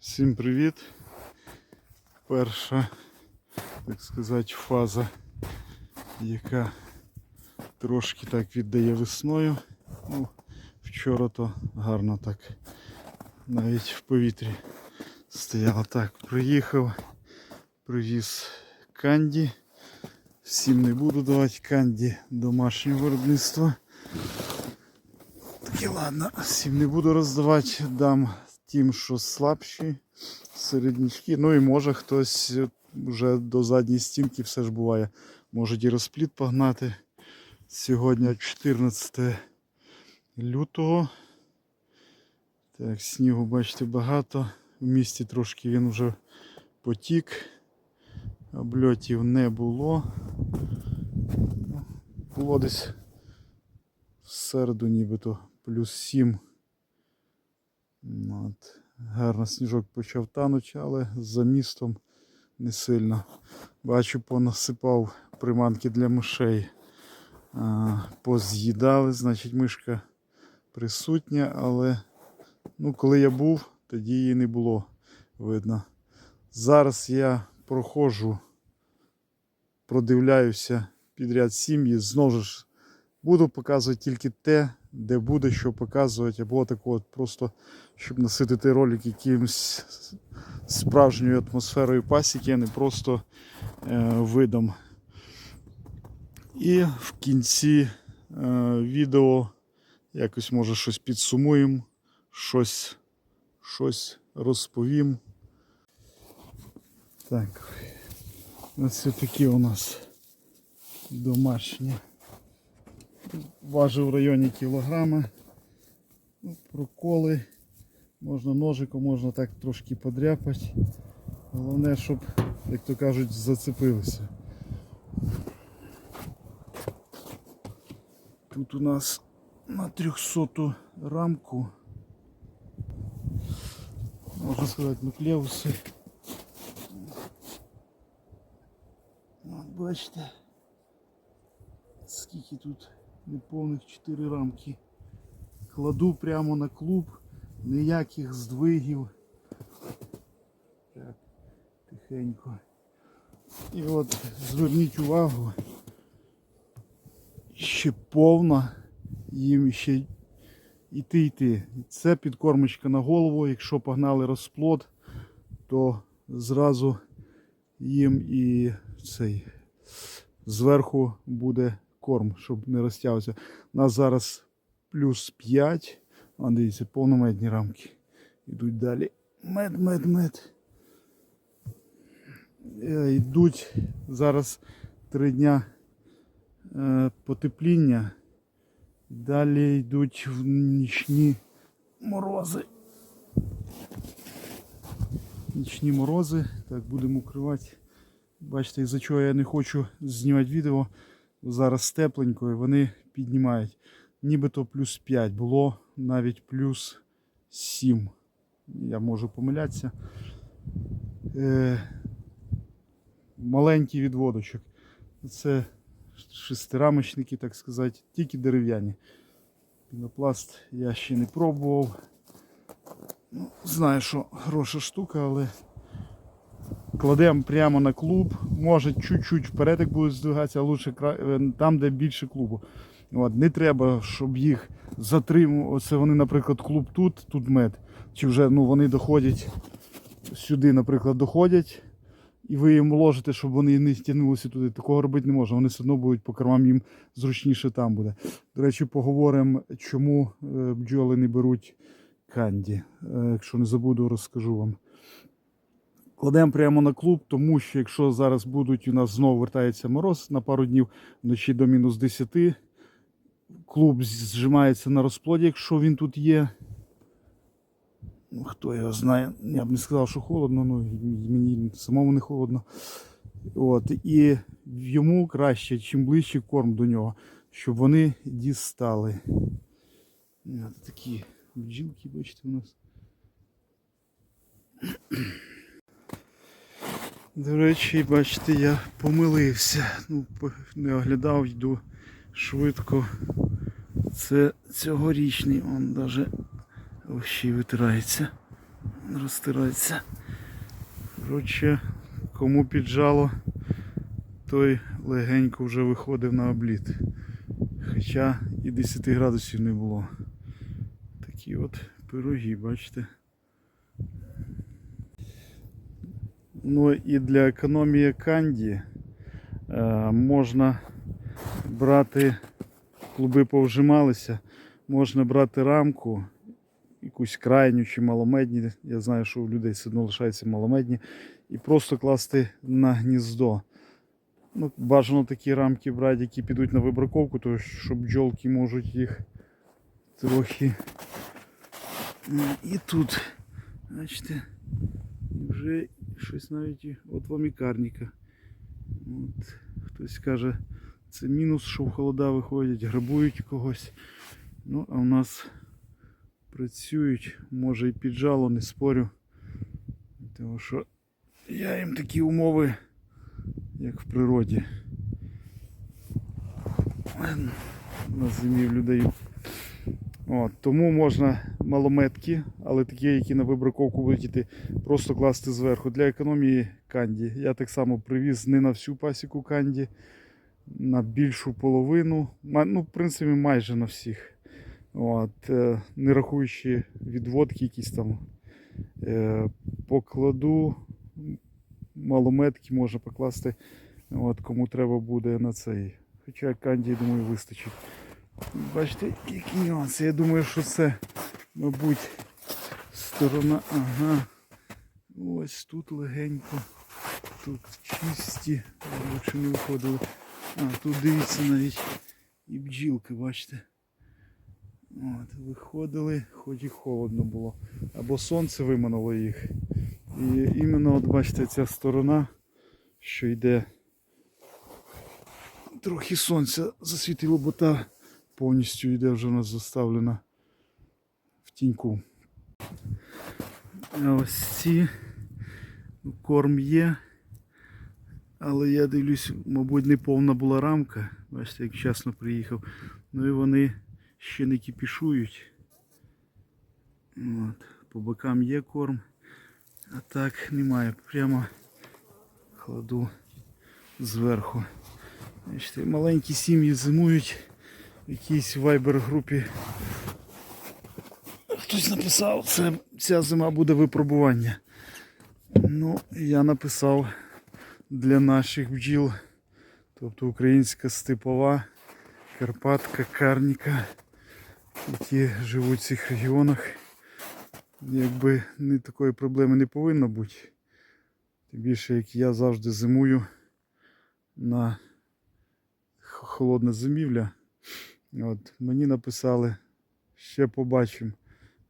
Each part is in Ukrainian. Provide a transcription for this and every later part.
Всім привіт! Перша, так сказати, фаза, яка трошки так віддає весною. Ну, вчора то гарно так навіть в повітрі стояло. Так, приїхав, привіз канді. Всім не буду давати канді домашнього виробництва. Такі ладно, всім не буду роздавати, дам тим, що слабші, середнячки. Ну і може хтось вже до задньої стінки все ж буває. Може і розпліт погнати. Сьогодні 14 лютого. Так, снігу, бачите, багато. В місті трошки він вже потік. Обльотів не було. Ну, Було десь в середу нібито плюс 7. От. Гарно сніжок почав танути, але за містом не сильно. Бачу, понасипав приманки для мишей. А, поз'їдали, значить мишка присутня, але ну, коли я був, тоді її не було видно. Зараз я проходжу, продивляюся підряд сім'ї, знову ж буду показувати тільки те, де буде що показувати, або так от просто щоб наситити ролик якимось справжньою атмосферою пасіки, а не просто е, видом. І в кінці е, відео якось може щось підсумуємо, щось, щось розповім. Так, ось такі у нас домашні. Важив в районі кілограма. Ну, Проколи. Можна ножиком, можна так трошки подряпати. Головне, щоб, як то кажуть, зацепилися. Тут у нас на 300 рамку. Можна сказати, нуклеуси. От бачите, скільки тут неповних 4 рамки. Кладу прямо на клуб, ніяких здвигів. Так, тихенько. І от зверніть увагу, ще повна, їм ще йти йти. Це підкормочка на голову. Якщо погнали розплод, то зразу їм і цей зверху буде корм, щоб не розтягувався. У нас зараз плюс 5. А дивіться, повномедні рамки. Йдуть далі. Мед, мед, мед. Е, Йдуть зараз три дня е, потепління. Далі йдуть в нічні морози. Нічні морози. Так, будемо укривати. Бачите, із-за чого я не хочу знімати відео. Зараз тепленько і вони піднімають. Нібито плюс 5, було навіть плюс 7. Я можу помилятися. Е, маленький відводочок. Це шестирамочники, так сказати, тільки дерев'яні. Пінопласт я ще не пробував. Ну, знаю, що хороша штука, але кладемо прямо на клуб. Може чуть-чуть вперед, як буде здвигатися, а лучше е, там, де більше клубу. От, не треба, щоб їх затримували. Оце вони, наприклад, клуб тут, тут мед. Чи вже ну, вони доходять сюди, наприклад, доходять, і ви їм ложите, щоб вони не тягнулися туди. Такого робити не можна. Вони все одно будуть по кормам їм зручніше там буде. До речі, поговоримо, чому е, бджоли не беруть канді. Е, Якщо не забуду, розкажу вам. Кладемо прямо на клуб, тому що якщо зараз будуть у нас знову вертається мороз на пару днів вночі до мінус 10, клуб зжимається на розплоді, якщо він тут є. Ну, хто його знає, я б не сказав, що холодно, ну мені самому не холодно. От, і йому краще, чим ближче корм до нього, щоб вони дістали. Такі бджілки, бачите, у нас. До речі, бачите, я помилився. Ну, не оглядав, йду швидко. Це цьогорічний, он навіть ще витирається. розтирається. Коротше, кому піджало, той легенько вже виходив на обліт. Хоча і 10 градусів не було. Такі от пироги, бачите. Ну і для економії канді е, можна брати, клуби повжималися, можна брати рамку, якусь крайню чи маломедні. Я знаю, що у людей все одно лишаються маломедні, і просто класти на гніздо. Ну, бажано такі рамки брати, які підуть на вибраковку, то щоб бджолки можуть їх трохи. І тут, бачите, вже щось навіть і- от вам і карніка. От, хтось каже, це мінус, що в холода виходять, грабують когось. Ну, а в нас працюють, може і піджало, не спорю. Тому що я їм такі умови, як в природі. На зимі в людей. От, тому можна малометки, але такі, які на вибраковку будуть йти, просто класти зверху. Для економії канді. Я так само привіз не на всю пасіку канді, на більшу половину. Ну, в принципі, майже на всіх. От, е, не рахуючи відводки якісь там. Е, покладу малометки можна покласти, от, кому треба буде на цей. Хоча канді, думаю, вистачить. Бачите, які нюанси. Я думаю, що це, мабуть, сторона. Ага. Ось тут легенько. Тут чисті. Лучше не виходили. А, тут дивіться навіть і бджілки, бачите. От, виходили, хоч і холодно було. Або сонце вимануло їх. І іменно от бачите ця сторона, що йде. Трохи сонця засвітило, бо та повністю йде вже у нас заставлена в тіньку. А ось ці ну, корм є. Але я дивлюсь, мабуть, не повна була рамка. Бачите, як вчасно приїхав. Ну і вони ще не кипішують. От. По бокам є корм, а так немає. Прямо кладу зверху. Бачите, маленькі сім'ї зимують якійсь вайбер групі. Хтось написав, це ця зима буде випробування. Ну, я написав для наших бджіл, тобто українська степова, Карпатка, Карніка, які живуть в цих регіонах. Якби не такої проблеми не повинно бути. Тим більше, як я завжди зимую на холодна зимівля. От, мені написали, ще побачимо.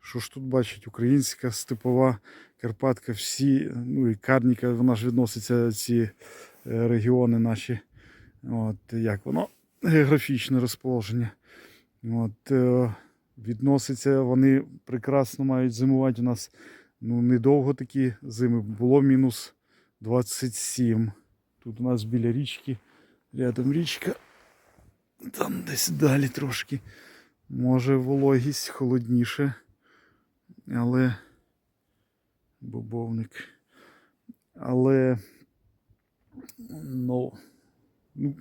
Що ж тут бачить українська степова Карпатка, всі, ну і Карніка, вона ж відноситься ці е, регіони наші. От, як воно географічне розположення. От, е, відноситься, вони прекрасно мають зимувати у нас. Ну, недовго такі зими. Було мінус 27. Тут у нас біля річки, рядом річка. Там десь далі трошки. Може вологість холодніше. Але бобовник. Але ну, ну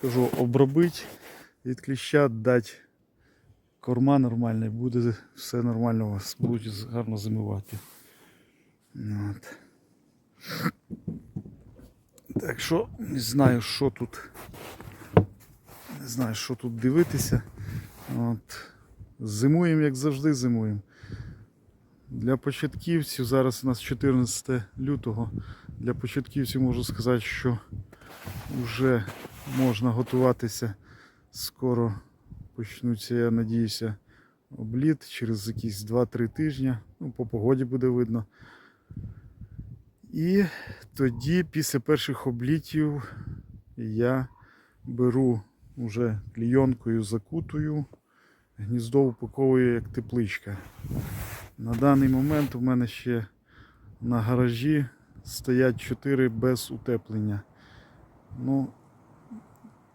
кажу, обробити від кліща, дати корма нормальний, буде все нормально у вас, будуть гарно зимувати. От. Так що не знаю, що тут. Знаю, що тут дивитися. От. Зимуємо, як завжди зимуємо. Для початківців зараз у нас 14 лютого. Для початківців можу сказати, що вже можна готуватися. Скоро почнуться, я надіюся, обліт через якісь 2-3 тижні. Ну, по погоді буде видно. І тоді, після перших облітів, я беру вже клійонкою закутую, гніздо упаковую як тепличка. На даний момент у мене ще на гаражі стоять 4 без утеплення. Ну,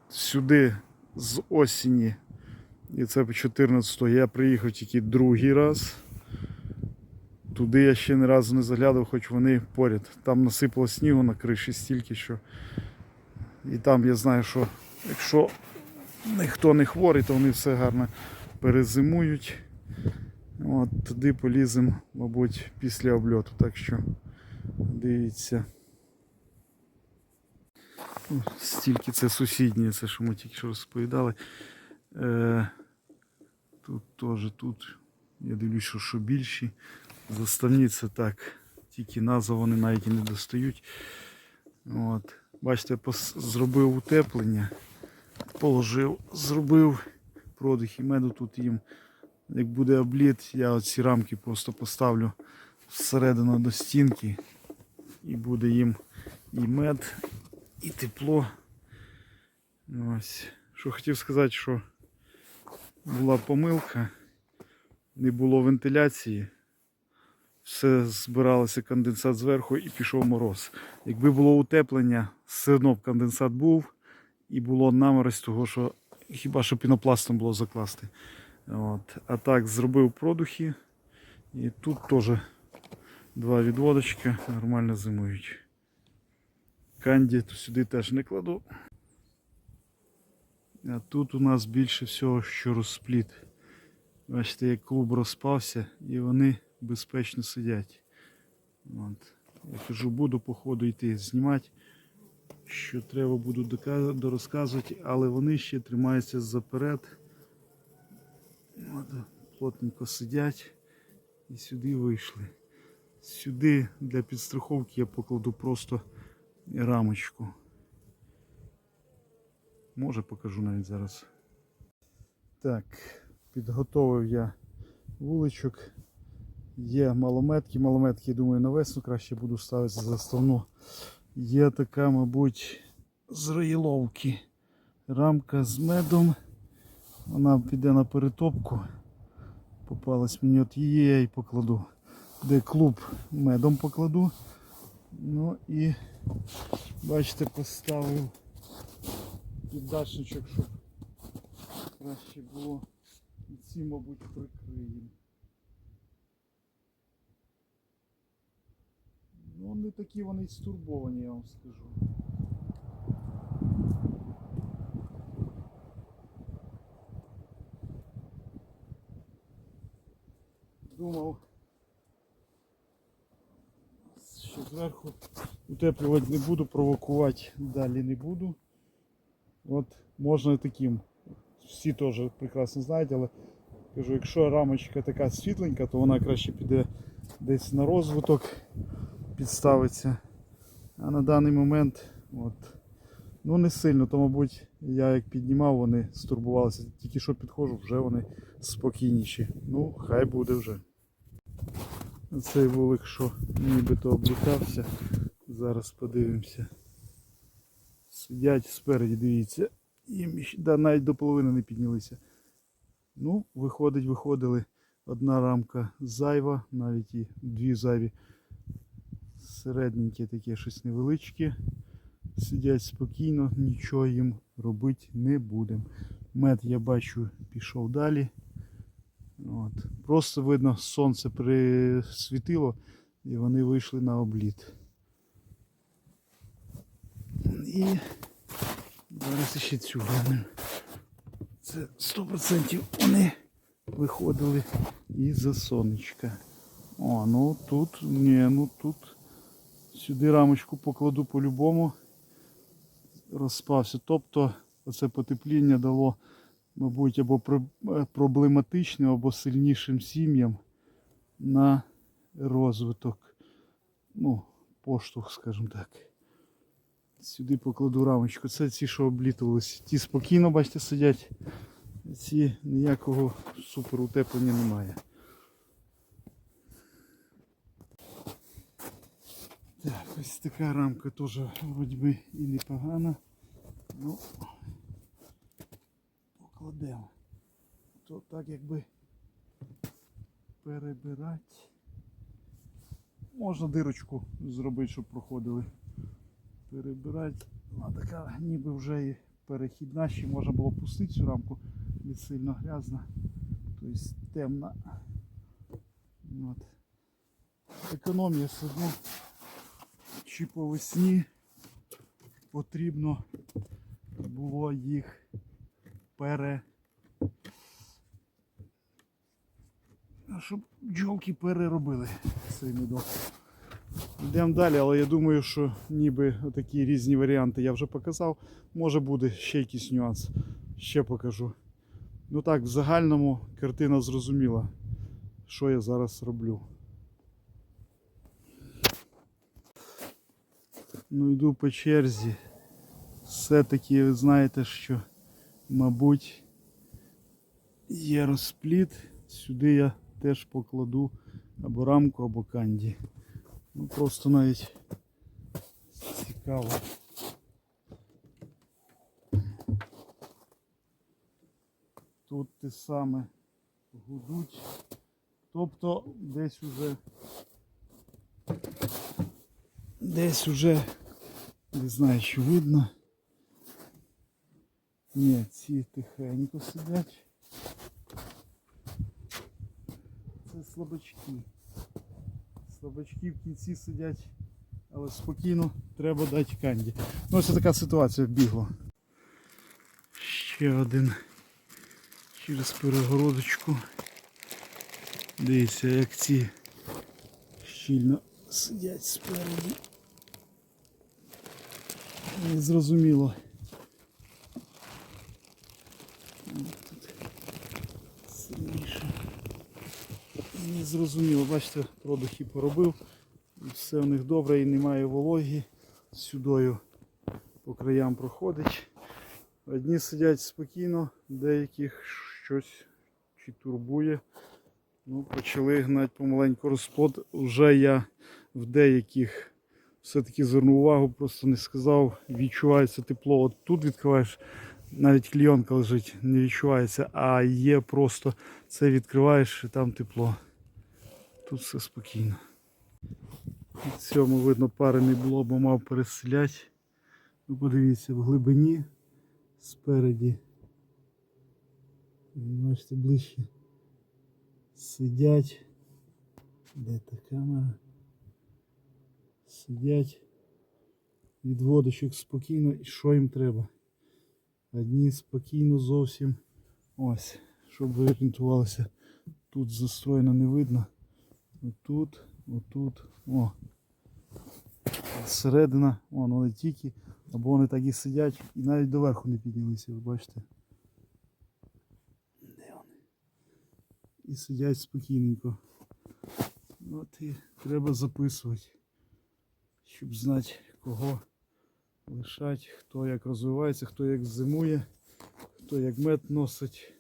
сюди з осені, і це по 14 я приїхав тільки другий раз. туди я ще ні разу не заглядав, хоч вони поряд. Там насипало снігу на криші стільки, що. І там я знаю, що якщо ніхто не хворий, то вони все гарно перезимують. От туди поліземо, мабуть, після обльоту. Так що дивіться. Стільки це сусідні, це що ми тільки що розповідали. Е, тут теж тут. Я дивлюсь, що, що більші. Заставні це так. Тільки назва вони навіть і не достають. От. Бачите, зробив утеплення, положив, зробив продих і меду тут їм. Як буде обліт, я оці рамки просто поставлю всередину до стінки і буде їм і мед, і тепло. Ось. Що хотів сказати, що була помилка, не було вентиляції, все збиралося конденсат зверху і пішов мороз. Якби було утеплення, все одно б конденсат був і було наморозь того, що хіба що пінопластом було закласти. От. А так зробив продухи. І тут теж два відводочки нормально зимують. Канді то сюди теж не кладу. А тут у нас більше всього, що розпліт. Бачите, як клуб розпався і вони безпечно сидять. От. Я кажу, буду по ходу йти знімати, що треба буду дорозказувати, але вони ще тримаються заперед. От, плотненько сидять і сюди вийшли. Сюди для підстраховки я покладу просто рамочку. Може покажу навіть зараз. Так, підготовив я вуличок. Є малометки. Малометки, думаю, на весну краще буду ставити за заставну. Є така, мабуть, з роїловки. Рамка з медом. Вона піде на перетопку. Попалась мені от її я і покладу. Де клуб медом покладу. Ну і бачите, поставив піддачничок, щоб краще було. І ці, мабуть, прикриємо. Ну, не такі вони й стурбовані, я вам скажу. Думав, що зверху утеплювати не буду, провокувати далі не буду. От можна і таким. Всі теж прекрасно знають, але кажу, якщо рамочка така світленька, то вона краще піде десь на розвиток, підставиться. А на даний момент, от, ну не сильно, то мабуть я як піднімав, вони стурбувалися. Тільки що підходжу, вже вони спокійніші. Ну, хай буде вже. Цей вулик, що нібито облітався. Зараз подивимося. Сидять спереді, дивіться. Їм да, навіть до половини не піднялися. Ну, виходить, виходили. Одна рамка зайва, навіть і дві зайві. Середненькі такі щось невеличкі. Сидять спокійно, нічого їм робити не будемо. Мед я бачу пішов далі. От. Просто видно, сонце присвітило і вони вийшли на обліт. І зараз ще цю глянемо. Це 100% вони виходили із-за сонечка. О, ну тут, ні, ну тут сюди рамочку покладу по-любому. Розпався. Тобто оце потепління дало, мабуть, або е, проблематичним, або сильнішим сім'ям на розвиток. Ну, поштовх, скажімо так. Сюди покладу рамочку. Це ці, що облітувалися. Ті спокійно, бачите, сидять. Ці ніякого супер утеплення немає. Ось така рамка теж вроді би і непогана. Ну, покладемо. То так якби перебирати. Можна дирочку зробити, щоб проходили. Перебирати. Вона така ніби вже і перехідна, ще можна було пустити цю рамку, не сильно грязна, тобто темна. От. економія все одно чи по весні потрібно було їх пере. Щоб бджолки переробили цей медок. Йдемо далі, але я думаю, що ніби такі різні варіанти я вже показав. Може буде ще якийсь нюанс. Ще покажу. Ну так, в загальному картина зрозуміла, що я зараз роблю. Ну йду по черзі. Все-таки ви знаєте, що, мабуть, є розпліт. Сюди я теж покладу або рамку, або канді. Ну просто навіть цікаво. Тут те саме гудуть. Тобто десь уже десь уже не знаю, що видно. Ні, ці тихенько сидять. Це слабачки. Слабачки в кінці сидять, але спокійно треба дати канді. Ну ось така ситуація вбігла. Ще один через перегородочку. Дивіться, як ці щільно сидять спереді. Зрозуміло. От тут сильніше. Не зрозуміло, бачите, продухи поробив. Все в них добре і немає вологі. Сюдою по краям проходить. Одні сидять спокійно, деяких щось чи турбує. Ну, почали гнати помаленьку розплод. Вже я в деяких все-таки звернув увагу, просто не сказав, відчувається тепло. От тут відкриваєш, навіть клійонка лежить, не відчувається, а є просто це відкриваєш і там тепло. Тут все спокійно. В цьому видно пари не було, бо мав переселяти. Ну, подивіться, в глибині спереді. Бачите, ближче. Сидять. Де та камера? Сидять. Від водочок спокійно і що їм треба? Одні спокійно зовсім. Ось, щоб ви орієнтувалися. Тут застроєно не видно. Отут, отут, о. Зсередина, вон вони тільки, або вони так і сидять і навіть доверху не піднялися, ви бачите. Де вони? І сидять спокійненько. От і треба записувати, щоб знати кого лишать, хто як розвивається, хто як зимує, хто як мед носить.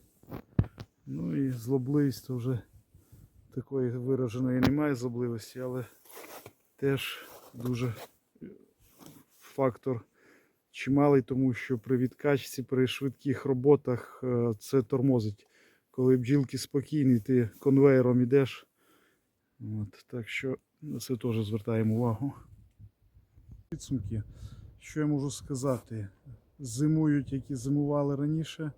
Ну і злобливість то вже такої вираженої немає злобливості, але теж дуже фактор чималий, тому що при відкачці, при швидких роботах е, це тормозить. Коли бджілки спокійні, ти конвейером йдеш. От, так що на це теж звертаємо увагу. Підсумки. Що я можу сказати? Зимують, які зимували раніше.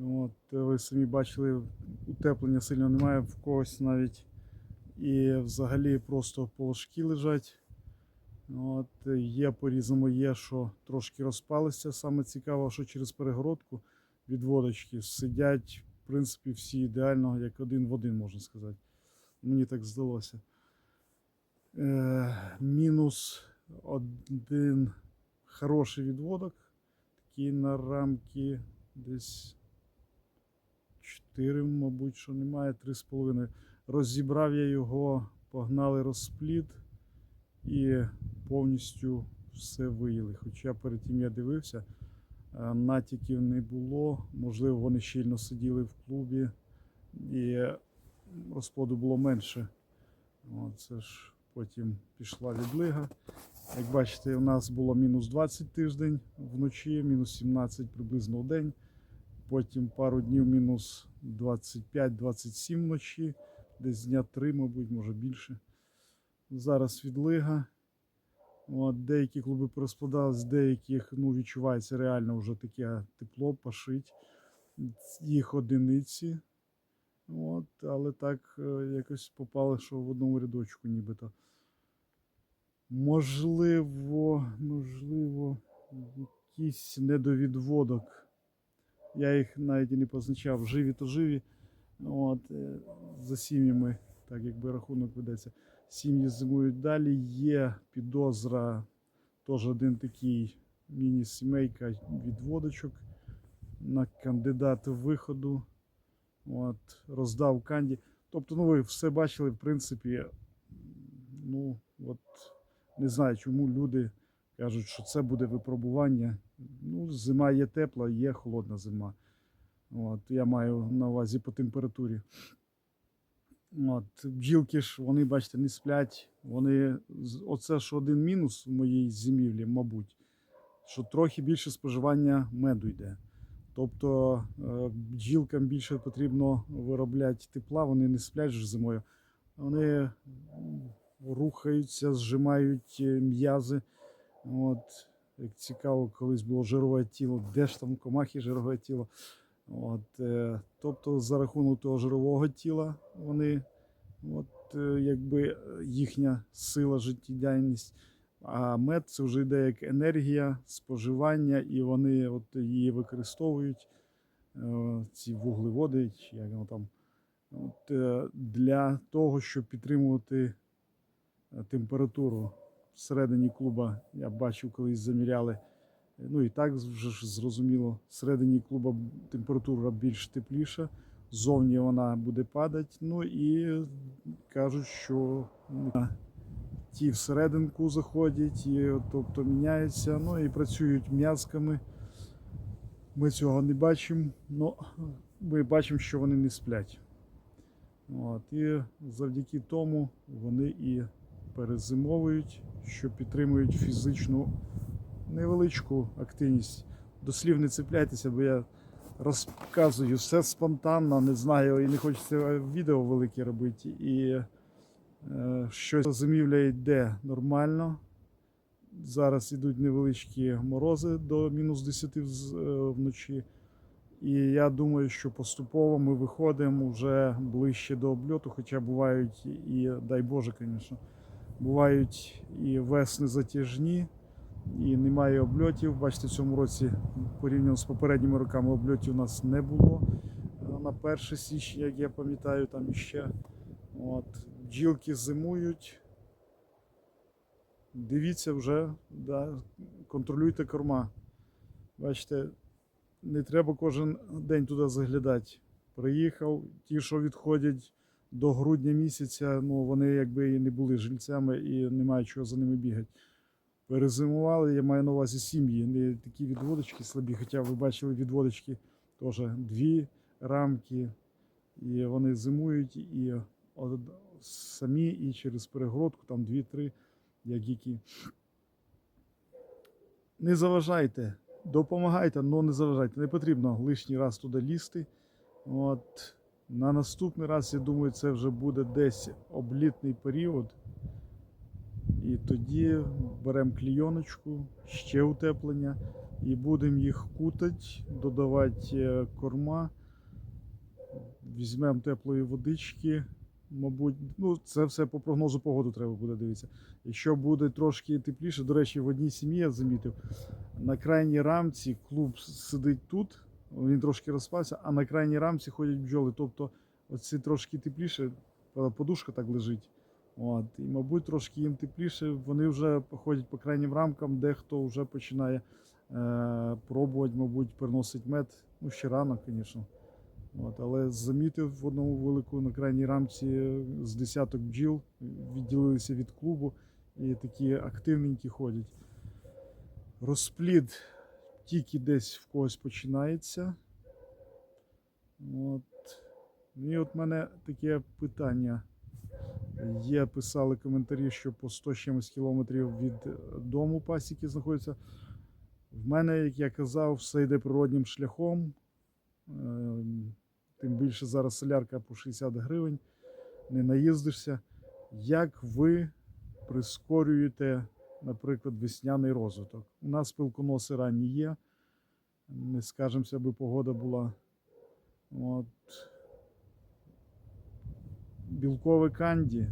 От, ви самі бачили, утеплення сильно немає в когось навіть. І взагалі просто полошки лежать. От, є по-різному, є, що трошки розпалися. Саме цікаво, що через перегородку від водочки сидять, в принципі, всі ідеально, як один в один, можна сказати. Мені так здалося. Е, мінус один хороший відводок. Такий на рамки десь 4, мабуть, що немає, 3,5. Розібрав я його, погнали розпліт і повністю все виїли. Хоча перед тим я дивився, е, натяків не було. Можливо, вони щільно сиділи в клубі і розплоду було менше. От, це ж потім пішла відлига. Як бачите, у нас було мінус 20 тиждень вночі, мінус 17 приблизно в день. Потім пару днів мінус 25-27 вночі, десь дня 3, мабуть, може більше. Зараз відлига. От, деякі клуби порозпадались, деяких ну, відчувається реально вже таке тепло, пашить. Їх одиниці. От, але так е, якось попало, що в одному рядочку нібито. Можливо, можливо, якийсь недовідводок. Я їх навіть і не позначав. Живі то живі. От, е, за сім'ями, так якби рахунок ведеться. Сім'ї зимують далі. Є підозра, теж один такий міні-сімейка відводочок на кандидата виходу. От, роздав канді. Тобто, ну ви все бачили, в принципі, ну, от не знаю, чому люди кажуть, що це буде випробування. Ну, зима є тепла, є холодна зима. От, я маю на увазі по температурі. От, бджілки ж, вони, бачите, не сплять. Вони, оце ж один мінус в моїй зимівлі, мабуть, що трохи більше споживання меду йде. Тобто е, бджілкам більше потрібно виробляти тепла, вони не сплять ж зимою. Вони рухаються, зжимають е, м'язи. От, як цікаво, колись було жирове тіло, де ж там комахи жирове тіло. От, е, тобто, за рахунок того жирового тіла вони, от, е, якби їхня сила, життєдіяльність. А мед це вже йде як енергія споживання, і вони от її використовують, ці вуглеводи, як воно там, от, для того, щоб підтримувати температуру всередині клуба. Я бачив, колись заміряли. Ну і так вже ж зрозуміло, всередині клуба температура більш тепліша, зовні вона буде падати. Ну і кажуть, що ну, ті всерединку заходять, і, тобто міняються, ну і працюють м'язками. Ми цього не бачимо, але ми бачимо, що вони не сплять. От, і завдяки тому вони і перезимовують, що підтримують фізичну невеличку активність. До слів не цепляйтеся, бо я розказую все спонтанно, не знаю, і не хочеться відео велике робити. І е, щось зимівля йде нормально. Зараз йдуть невеличкі морози до мінус 10 вз- е, вночі. І я думаю, що поступово ми виходимо вже ближче до обльоту, хоча бувають і, дай Боже, звісно, бувають і весни затяжні, і немає обльотів. Бачите, в цьому році порівняно з попередніми роками обльотів у нас не було. Е, На 1 січня, як я пам'ятаю, там іще. От, бджілки зимують. Дивіться вже, да, контролюйте корма. Бачите, не треба кожен день туди заглядати. Приїхав, ті, що відходять до грудня місяця, ну вони якби і не були жильцями і немає чого за ними бігати. Перезимували, я маю на увазі сім'ї, не такі відводочки слабі, хоча ви бачили відводочки теж дві рамки, і вони зимують і самі, і через перегородку, там дві-три, як які. Не заважайте, допомагайте, але не заважайте. Не потрібно лишній раз туди лізти. От. На наступний раз, я думаю, це вже буде десь облітний період. І тоді беремо клійоночку, ще утеплення, і будемо їх кутати, додавати е, корма, візьмемо теплої водички. Мабуть, ну це все по прогнозу погоди треба буде дивитися. Якщо буде трошки тепліше, до речі, в одній сім'ї я замітив, на крайній рамці клуб сидить тут, він трошки розпався, а на крайній рамці ходять бджоли. Тобто, оці трошки тепліше, подушка так лежить. От, і, мабуть, трошки їм тепліше, вони вже ходять по крайнім рамкам, дехто вже починає е, пробувати, мабуть, переносить мед. Ну, ще рано, звісно. От, але замітив в одному велику на крайній рамці з десяток бджіл, відділилися від клубу і такі активненькі ходять. Розплід тільки десь в когось починається. От. Ну, І от мене таке питання. Є, писали коментарі, що по 100 чимось кілометрів від дому пасіки знаходяться. В мене, як я казав, все йде природнім шляхом. Ем, Тим більше зараз солярка по 60 гривень, не наїздишся. Як ви прискорюєте, наприклад, весняний розвиток? У нас пилконоси ранні є. Не скажемося, аби погода була. От. білкове канді.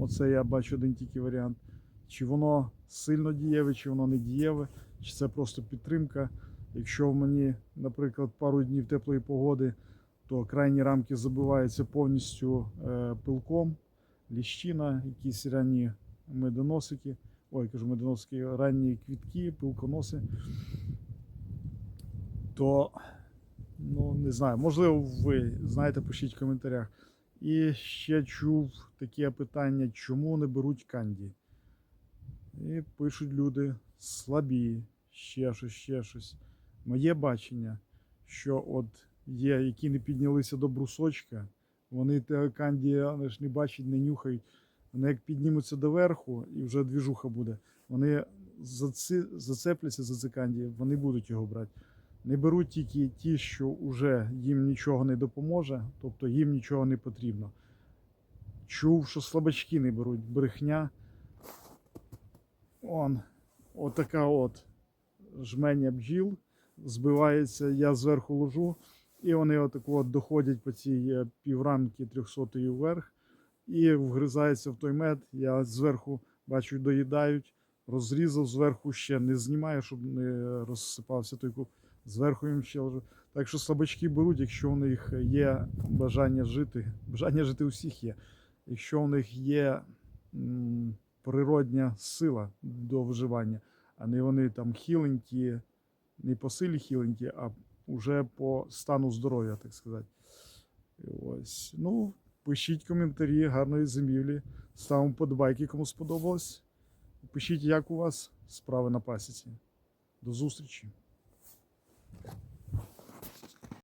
Оце я бачу один тільки варіант. Чи воно сильно дієве, чи воно не дієве, чи це просто підтримка. Якщо в мені, наприклад, пару днів теплої погоди, то крайні рамки забиваються повністю е, пилком, ліщина, якісь ранні медоносики. Ой, кажу, медоносики, ранні квітки, пилконоси. То, ну, не знаю, можливо, ви знаєте, пишіть в коментарях. І ще чув таке питання, чому не беруть канді. І пишуть люди слабі, ще щось, ще щось. Моє бачення, що от є, які не піднялися до брусочка, вони канді не бачать, не нюхають. Вони як піднімуться доверху і вже двіжуха буде. Вони зацепляться за це канді, вони будуть його брати. Не беруть тільки ті, що вже їм нічого не допоможе, тобто їм нічого не потрібно. Чув, що слабачки не беруть брехня. Он, отака от жменя бджіл збивається, я зверху ложу, і вони отаку от доходять по цій е, піврамки 300 вверх і вгризаються в той мед. Я зверху бачу, доїдають, розрізав, зверху ще не знімаю, щоб не розсипався той куб. Зверху їм ще ложу. Так що слабачки беруть, якщо у них є бажання жити. Бажання жити у всіх є. Якщо у них є природня сила до виживання, а не вони там хіленькі, не по силі хіленькі, а вже по стану здоров'я, так сказати. Ось. Ну, пишіть коментарі, гарної зимівлі. Ставимо подобайки, кому сподобалось. Пишіть, як у вас справи на пасіці. До зустрічі!